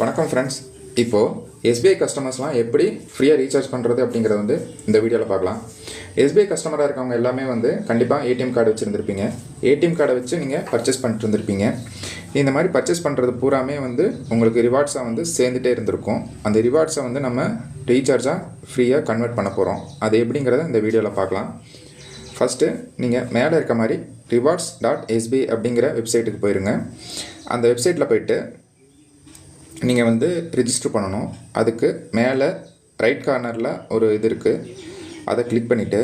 வணக்கம் ஃப்ரெண்ட்ஸ் இப்போது எஸ்பிஐ கஸ்டமர்ஸ்லாம் எப்படி ஃப்ரீயாக ரீசார்ஜ் பண்ணுறது அப்படிங்கிறத வந்து இந்த வீடியோவில் பார்க்கலாம். எஸ்பிஐ கஸ்டமராக இருக்கவங்க எல்லாமே வந்து கண்டிப்பாக ஏடிஎம் கார்டு வச்சுருந்துருப்பீங்க. ஏடிஎம் கார்டை வச்சு நீங்கள் பர்ச்சேஸ் பண்ணிட்டு இருந்திருப்பீங்க. இந்த மாதிரி பர்ச்சேஸ் பண்ணுறது பூராமே வந்து உங்களுக்கு ரிவார்ட்ஸாக வந்து சேர்ந்துட்டே இருந்திருக்கும். அந்த ரிவார்ட்ஸை வந்து நம்ம ரீசார்ஜாக ஃப்ரீயாக கன்வெர்ட் பண்ண போகிறோம் அது எப்படிங்கிறத இந்த வீடியோவில் பார்க்கலாம். ஃபஸ்ட்டு நீங்கள் மேலே இருக்க மாதிரி ரிவார்ட்ஸ் டாட் எஸ்பிஐ அப்படிங்கிற வெப்சைட்டுக்கு போயிருங்க. அந்த வெப்சைட்டில் போயிட்டு நீங்கள் வந்து ரிஜிஸ்டர் பண்ணணும். அதுக்கு மேலே ரைட் கார்னரில் ஒரு இது இருக்குது அதை கிளிக் பண்ணிவிட்டு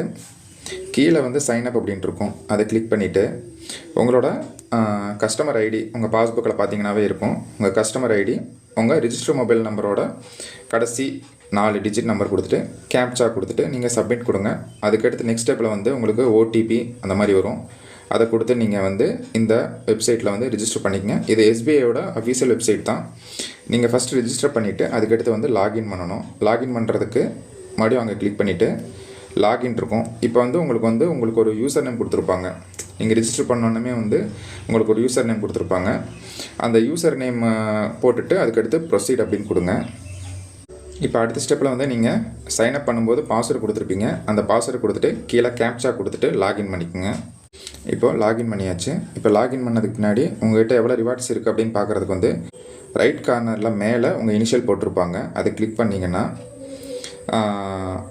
கீழே வந்து சைன் அப் அப்படின்ட்டு இருக்கும். அதை கிளிக் பண்ணிவிட்டு உங்களோட கஸ்டமர் ஐடி உங்கள் பாஸ்புக்கில் பார்த்தீங்கன்னாவே இருக்கும். உங்கள் கஸ்டமர் ஐடி உங்கள் ரிஜிஸ்டர் மொபைல் நம்பரோட கடைசி நாலு டிஜிட் நம்பர் கொடுத்துட்டு கேப்சா கொடுத்துட்டு நீங்கள் சப்மிட் கொடுங்க. அதுக்கடுத்து நெக்ஸ்ட் ஸ்டெப்பில் வந்து உங்களுக்கு ஓடிபி அந்த மாதிரி வரும். அதை கொடுத்து நீங்கள் வந்து இந்த வெப்சைட்டில் வந்து ரிஜிஸ்டர் பண்ணிக்கங்க. இது எஸ்பிஐயோட அஃபீஷியல் வெப்சைட் தான். நீங்கள் ஃபஸ்ட்டு ரிஜிஸ்டர் பண்ணிவிட்டு அதுக்கடுத்து வந்து லாகின் பண்ணணும். லாகின் பண்ணுறதுக்கு மறுபடியும் அங்கே கிளிக் பண்ணிவிட்டு லாகின் இருக்கும். இப்போ வந்து உங்களுக்கு வந்து உங்களுக்கு ஒரு யூசர் நேம் கொடுத்துருப்பாங்க. நீங்கள் ரிஜிஸ்டர் பண்ணோன்னே வந்து உங்களுக்கு ஒரு யூசர் நேம் கொடுத்துருப்பாங்க. அந்த யூசர் நேம் போட்டுட்டு அதுக்கடுத்து ப்ரொசீட் அப்படின்னு கொடுங்க. இப்போ அடுத்த ஸ்டெப்பில் வந்து நீங்கள் சைன் அப் பண்ணும்போது பாஸ்வேர்டு கொடுத்துருப்பீங்க. அந்த பாஸ்வேர்டு கொடுத்துட்டு கீழே கேப்சா கொடுத்துட்டு லாகின் பண்ணிக்கோங்க. இப்போ லாகின் பண்ணியாச்சு. இப்போ லாகின் பண்ணதுக்கு பின்னாடி உங்கள்கிட்ட எவ்வளோ ரிவார்ட்ஸ் இருக்குது அப்படின்னு பார்க்குறதுக்கு வந்து ரைட் கார்னரில் மேலே உங்கள் இனிஷியல் போட்டிருப்பாங்க. அதை கிளிக் பண்ணிங்கன்னா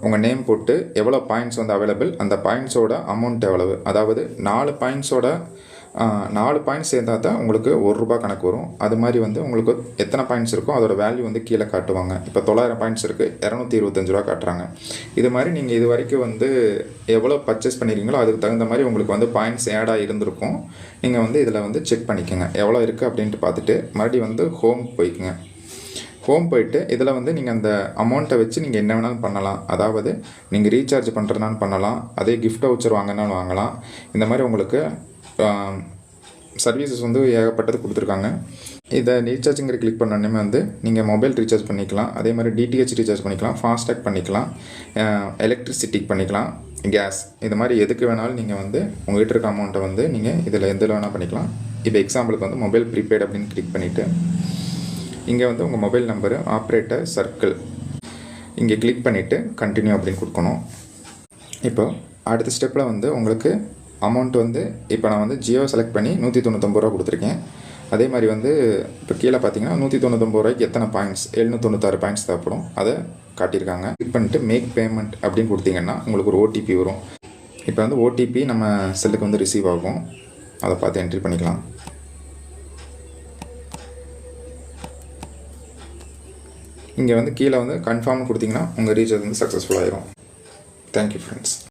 உங்கள் நேம் போட்டு எவ்வளோ பாயிண்ட்ஸ் வந்து அவைலபிள் அந்த பாயிண்ட்ஸோட அமௌண்ட் எவ்வளவு? அதாவது நாலு பாயிண்ட்ஸோட நாலு பாயிண்ட்ஸ் சேர்ந்தா தான் உங்களுக்கு ஒரு ரூபா கணக்கு வரும். அது மாதிரி வந்து உங்களுக்கு எத்தனை பாயிண்ட்ஸ் இருக்கோ அதோட வேல்யூ வந்து கீழே காட்டுவாங்க. இப்போ தொள்ளாயிரம் பாயிண்ட்ஸ் இருக்குது இரநூத்தி இருபத்தஞ்சு ரூபா காட்டுறாங்க. இது மாதிரி நீங்கள் இது வரைக்கும் வந்து எவ்வளோ பர்ச்சேஸ் பண்ணியிருக்கீங்களோ அதுக்கு தகுந்த மாதிரி உங்களுக்கு வந்து பாயிண்ட்ஸ் ஆடாக இருந்திருக்கும். நீங்கள் வந்து இதில் வந்து செக் பண்ணிக்கோங்க. எவ்வளோ இருக்குது அப்படின்ட்டு பார்த்துட்டு மறுபடியும் வந்து ஹோம் போய்க்குங்க. ஹோம் போயிட்டு இதில் வந்து நீங்கள் அந்த அமௌண்ட்டை வச்சு நீங்கள் என்ன வேணாலும் பண்ணலாம். அதாவது நீங்கள் ரீசார்ஜ் பண்ணுறதுனாலும் பண்ணலாம். அதே கிஃப்ட் வவுச்சர் வாங்கினாலும் வாங்கலாம். இந்த மாதிரி உங்களுக்கு சர்வீசஸ் வந்து ஏகப்பட்டது கொடுத்துருக்காங்க. இதை ரீசார்ஜுங்கிற கிளிக் பண்ணோன்னே வந்து நீங்கள் மொபைல் ரீசார்ஜ் பண்ணிக்கலாம். அதே மாதிரி டிடிஹெச் ரீசார்ஜ் பண்ணிக்கலாம். ஃபாஸ்டேக் பண்ணிக்கலாம். எலக்ட்ரிசிட்டிக்கு பண்ணிக்கலாம். கேஸ் இது மாதிரி எதுக்கு வேணாலும் நீங்கள் வந்து உங்கள்கிட்ட இருக்க அமௌண்ட்டை வந்து நீங்கள் இதில் எதில் வேணால் பண்ணிக்கலாம். இப்போ எக்ஸாம்பிளுக்கு வந்து மொபைல் ப்ரீபெய்ட் அப்படின்னு கிளிக் பண்ணிவிட்டு இங்கே வந்து உங்கள் மொபைல் நம்பரு ஆப்ரேட்டர் சர்க்கிள் இங்கே கிளிக் பண்ணிவிட்டு கண்டினியூ அப்படின்னு கொடுக்கணும். இப்போ அடுத்த ஸ்டெப்பில் வந்து உங்களுக்கு அமௌண்ட் வந்து இப்போ நான் வந்து ஜியோ செலக்ட் பண்ணி நூற்றி தொண்ணூத்தொம்பது ரூபா கொடுத்துருக்கேன். அதே மாதிரி வந்து இப்போ கீழே பார்த்தீங்கன்னா நூற்றி தொண்ணூத்தொம்பது ரூபாய்க்கு எத்தனை பாயிண்ட்ஸ் எழுநூத்தொண்ணூத்தாறு பாயிண்ட்ஸ் தேவைப்படும் அதை காட்டியிருக்காங்க. கிளிக் பண்ணிட்டு மேக் பேமெண்ட் அப்படின்னு கொடுத்தீங்கன்னா உங்களுக்கு ஒரு ஓடிபி வரும். இப்போ வந்து ஓடிபி நம்ம செல்லுக்கு வந்து ரிசீவ் ஆகும். அதை பார்த்து என்ட்ரி பண்ணிக்கலாம். இங்கே வந்து கீழே வந்து கன்ஃபார்ம் கொடுத்தீங்கன்னா உங்கள் ரீசார்ஜ் வந்து சக்ஸஸ்ஃபுல் ஆயிரும். Thank you friends